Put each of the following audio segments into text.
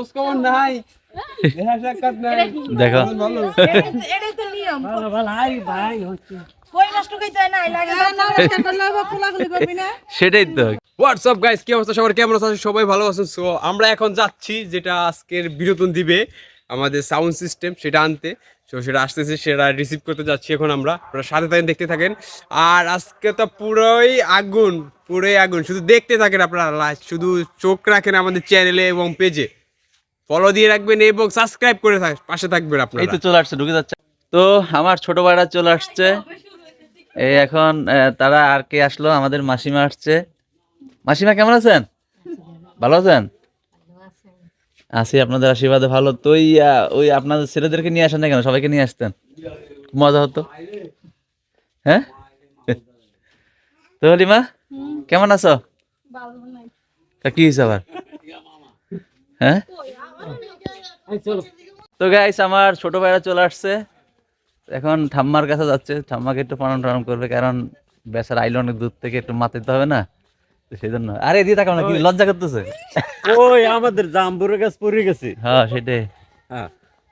খোঁজ খবর নাই। দেখা সাক্ষাৎ নাই। দেখো। এটাই তো নিয়ম। ভালো ভালো আই ভাই হচ্ছে। সেটাই তো। হোয়াটসঅ্যাপ গাইস কি অবস্থা? সবার কেমন আছেন? সবাই ভালো আছেন? সো আমরা এখন যাচ্ছি যেটা আজকের বিনোদন দিবে আমাদের সাউন্ড সিস্টেম সেটা আনতে। তো সেটা আসতেছে সেটা রিসিভ করতে যাচ্ছি এখন আমরা। আপনারা সাথে থাকেন দেখতে থাকেন। আর আজকে তো পুরোই আগুন পুরোই আগুন। শুধু দেখতে থাকেন আপনারা শুধু চোখ রাখেন আমাদের চ্যানেলে এবং পেজে ফলো দিয়ে রাখবেন এবং সাবস্ক্রাইব করে পাশে থাকবেন এই তো চলে আসছে ঢুকে যাচ্ছে। তো আমার ছোট ভাইরা চলে আসছে। এই এখন তারা আর কে আসলো? আমাদের মাসিমা আসছে। মাসিমা কেমন আছেন? ভালো আছেন? আছি আপনাদের আশীর্বাদে ভালো। তো ওই ওই আপনাদের ছেলেদেরকে নিয়ে আসেন না কেন? সবাইকে নিয়ে আসতেন? খুব মজা হতো। হ্যাঁ? তো হলিমা কেমন আছো? তা কি হয়েছে আবার? হ্যাঁ? তো গাইস আমার ছোট ভাইরা চলে আসছে। এখন ঠাম্মার কাছে যাচ্ছে। ঠাম্মাকে একটু প্রণাম টনাম করবে কারণ বেচার আইলো অনেক দূর থেকে একটু মাথাতে হবে না। সেই জন্য আরে এদিকে তাকাও না কি লজ্জা করতেছে। ওই আমাদের জাম্বুরের গাছ পড়ে গেছে। হ্যাঁ সেটাই। হ্যাঁ।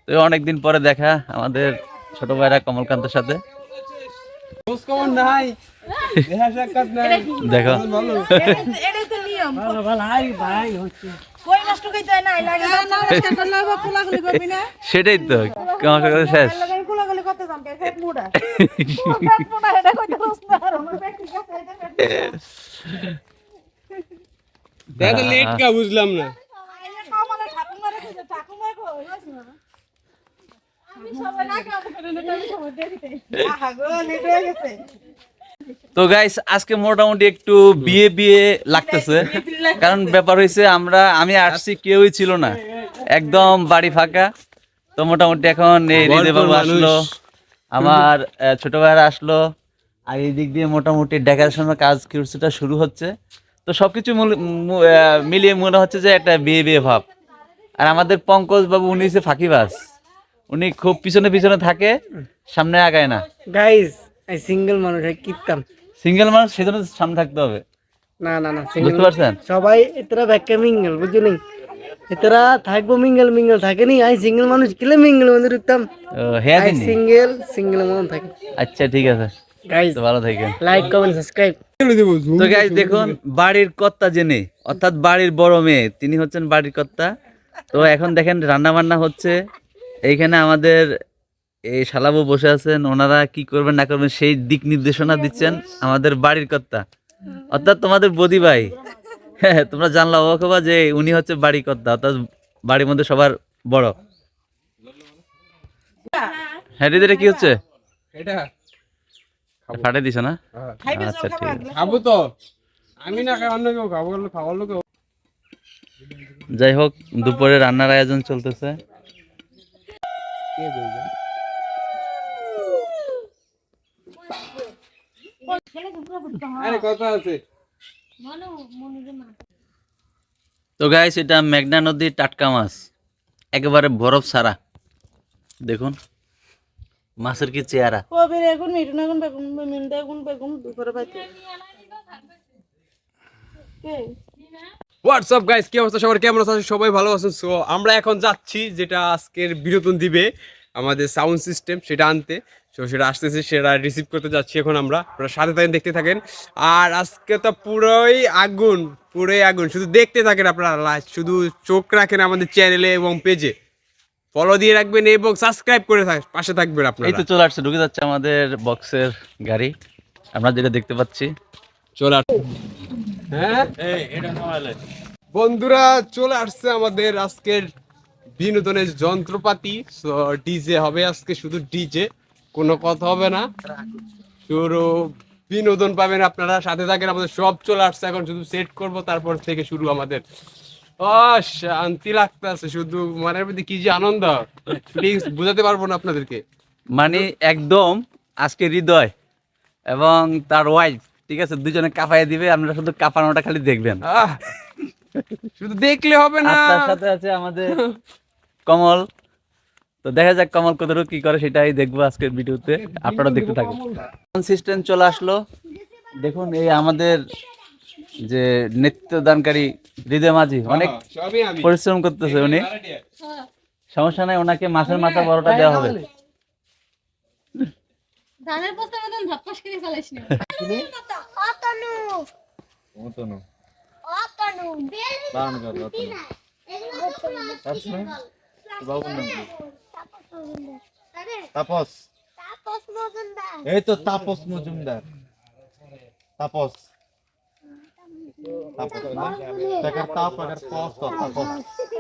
তো অনেকদিন পরে দেখা আমাদের ছোট ভাইরা কমলকান্তের সাথে। দেখা। সেটাই তো শেষ। লেট কা বুঝলাম না। আমি সবাই না কাম করে না আমি সবাই দেরিতে আহা গো লেট হয়ে গেছে। তো গাইস আজকে মোটামুটি একটু বিয়ে বিয়ে লাগতেছে। কারণ ব্যাপার হয়েছে আমরা আমি আসছি কেউই ছিল না। একদম বাড়ি ফাঁকা। তো মোটামুটি এখন এই হৃদয় বাবু আসলো আমার ছোট ভাইরা আসলো। আর এই দিক দিয়ে মোটামুটি ডেকোরেশনের কাজ কিছুটা শুরু হচ্ছে। তো সবকিছু মিলিয়ে মনে হচ্ছে যে একটা বিয়ে বিয়ে ভাব। আর আমাদের পঙ্কজ বাবু উনি হচ্ছে ফাঁকিবাস উনি খুব পিছনে পিছনে থাকে সামনে আগায় না। গাইস এই সিঙ্গেল মানুষ হয় কিতাম সিঙ্গেল মানুষ সেজন্য সামনে থাকতে হবে। না না না বুঝতে পারছেন? সবাই এতরা ব্যাখ্যা মিঙ্গেল বুঝলি এতরা থাকব মিঙ্গেল মিঙ্গেল থাকেনি আই সিঙ্গেল মানুষ কিলে মিঙ্গেল মধ্যে ঢুকতাম হ্যাঁ আই সিঙ্গেল সিঙ্গেল মন থাকে। আচ্ছা ঠিক আছে। গাইস ভালো থাকেন। লাইক কমেন্ট সাবস্ক্রাইব তো গাইজ দেখুন বাড়ির কর্তা জেনে অর্থাৎ বাড়ির বড় মেয়ে তিনি হচ্ছেন বাড়ির কর্তা। তো এখন দেখেন রান্না বান্না হচ্ছে। এইখানে আমাদের এই শালাবু বসে আছেন ওনারা কি করবেন না করবেন সেই দিক নির্দেশনা দিচ্ছেন আমাদের বাড়ির কর্তা। অর্থাৎ তোমাদের বদি ভাই। হ্যাঁ তোমরা জানলা অবাক হবা যে উনি হচ্ছে বাড়ি কর্তা অর্থাৎ বাড়ির মধ্যে সবার বড়। হ্যাঁ দিদিরা কি হচ্ছে? এটা। ফাটে দিছ না? আচ্ছা ঠিক আছে। খাব তো। আমি না খাওয়ার কেউ খাব খাওয়ার লোক যাই হোক দুপুরে রান্নার আয়োজন চলতেছে আরে কথা আছে তো গাইস এটা মেঘনা নদীর টাটকা মাছ। একেবারে বরফ সারা দেখুন মাছের কি চেহারা। হোয়াটসঅ্যাপ গাইস কি? অবস্থা? সবার কেমন আছেন? সবাই ভালো আছেন? সো আমরা এখন যাচ্ছি যেটা আজকের বিনোদন দিবে আমাদের সাউন্ড সিস্টেম সেটা আনতে। তো সেটা আসতেছে সেটা রিসিভ করতে যাচ্ছি এখন আমরা। আপনারা সাথে থাকেন দেখতে থাকেন। আর আজকে তো পুরোই আগুন পুরোই আগুন। শুধু দেখতে থাকেন আপনারা লাইভ শুধু চোখ রাখেন আমাদের চ্যানেলে এবং পেজে ফলো দিয়ে রাখবেন এবং সাবস্ক্রাইব করে পাশে থাকবেন এই তো চলে আসছে ঢুকে যাচ্ছে আমাদের বক্সের গাড়ি। আমরা যেটা দেখতে পাচ্ছি। চলে আস হ্যাঁ? বন্ধুরা চলে আসছে আমাদের আজকের বিনোদনের যন্ত্রপাতি। ডিজে হবে আজকে শুধু ডিজে কোনো কথা হবে না। শুরু। বিনোদন পাবেন আপনারা সাথে থাকেন আমাদের সব চলে আসছে। এখন শুধু সেট করব তারপর থেকে শুরু আমাদের। ও শান্তি লাগতেছে শুধু। মনের মধ্যে কি যে আনন্দ। প্লিজ বুঝাতে পারব না আপনাদেরকে। মানে একদম আজকে হৃদয় এবং তার ওয়াইফ ঠিক আছে? দুজনে কাঁপাই দিবে আপনারা শুধু কাঁপানোটা খালি দেখবেন। শুধু দেখলে হবে না। সাথে আছে আমাদের কমল। তো দেখা যাক কমল কতটুকু কি করে সেটাই দেখব আজকের ভিডিওতে। আপনারা দেখতে থাকুন। সিস্টেম চলে আসলো। দেখুন এই আমাদের যে নেতৃত্বদানকারী হৃদয় মাঝি অনেক হ্যাঁ, সবই আমি। পরিশ্রম করতেছে উনি। সমস্যা নাই ওনাকে মাছের মাথা বড়টা দেওয়া হবে। ধানের বস্তা মতন ধাপ্পাস করে ফেলাইস না। অতনু। অতনু। তাপস তাপস। তাপ তো তাপস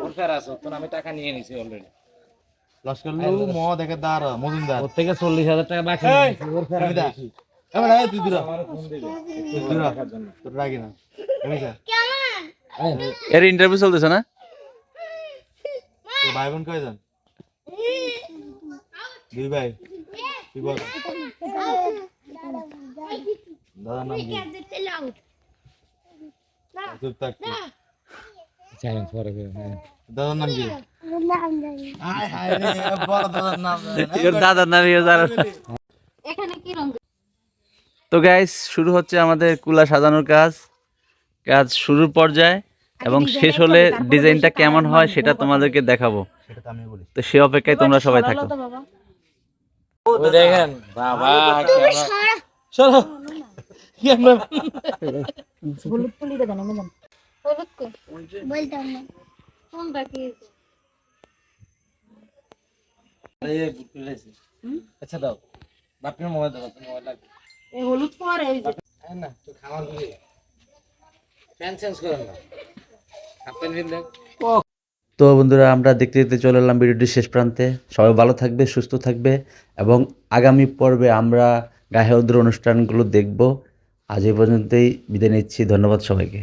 সরকার আছে টাকা নিয়ে নিছি অলরেডি লস্কর ম দেখে দার মজুমদার। ওর থেকে চল্লিশ হাজার টাকা বাকি এই, তুই দূরা আমার ফোন দিবে। তুই দূরা তোর রাগি না। এর ইন্টারভিউ চলতেছে না? ভাই বোন কয়জন? দুই ভাই। তুই বল? দাদার নাম কি? চুপ থাক। পরে হ্যাঁ। দাদার নাম কি? দাদার নাম। তো গাইস শুরু হচ্ছে আমাদের কুলা সাজানোর কাজ। কাজ শুরুর পর্যায়ে এবং শেষ হলে ডিজাইনটা কেমন হয় সেটা তোমাদেরকে দেখাবো। তো আমি বলি তো সে অপেক্ষায় তোমরা সবাই থাকো। দেখেন বাবা চলো ক্যামেরা হলুদ পুলিটা দেন আমি হলুদ কো বলতাম না কোনটা কি আচ্ছা দাও বাপের মোবাইল দাও বাপের মোবাইল লাগবে এই হলুদ পরে এই যে না তো দিবি প্যান চেঞ্জ করেন না হাফ প্যান্ট দেন তো বন্ধুরা, আমরা দেখতে দেখতে চলে এলাম ভিডিওটির শেষ প্রান্তে। সবাই ভালো থাকবে, সুস্থ থাকবে এবং আগামী পর্বে আমরা গায়ে অনুষ্ঠানগুলো দেখব। আজ এই পর্যন্তই বিদায় নিচ্ছি। ধন্যবাদ সবাইকে।